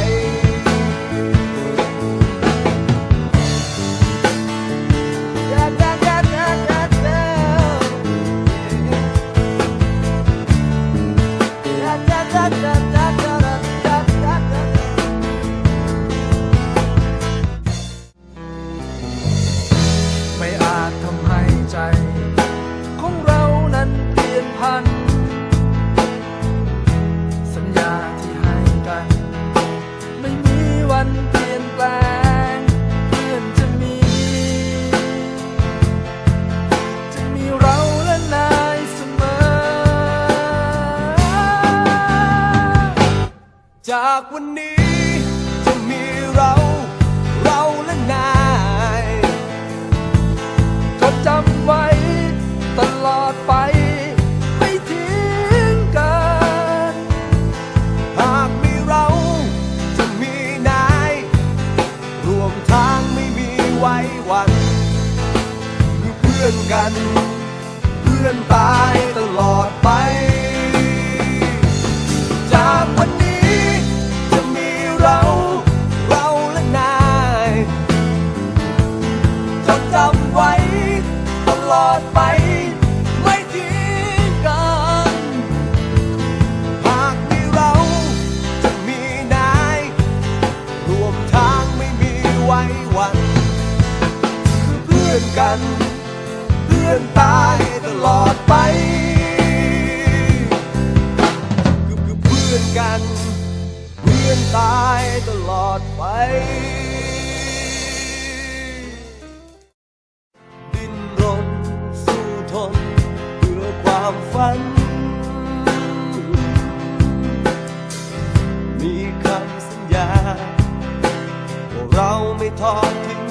อากวันนี้จะมีเรา เราและนายจดจำไว้ตลอดไป ไม่ทิ้งกัน หากมีเราจะมีนาย รวมทางไม่มีไว้วันคือเพื่อนกัน เพื่อนตายตลอดไป อดไป ไม่ทิ้งกัน หากมีเราจะมีนายรวมทางไม่มีไว้วัน คือเพื่อนกัน เพื่อนตายามฝัน มีคำสัญญาว่าเราไม่ทอดทิ้ง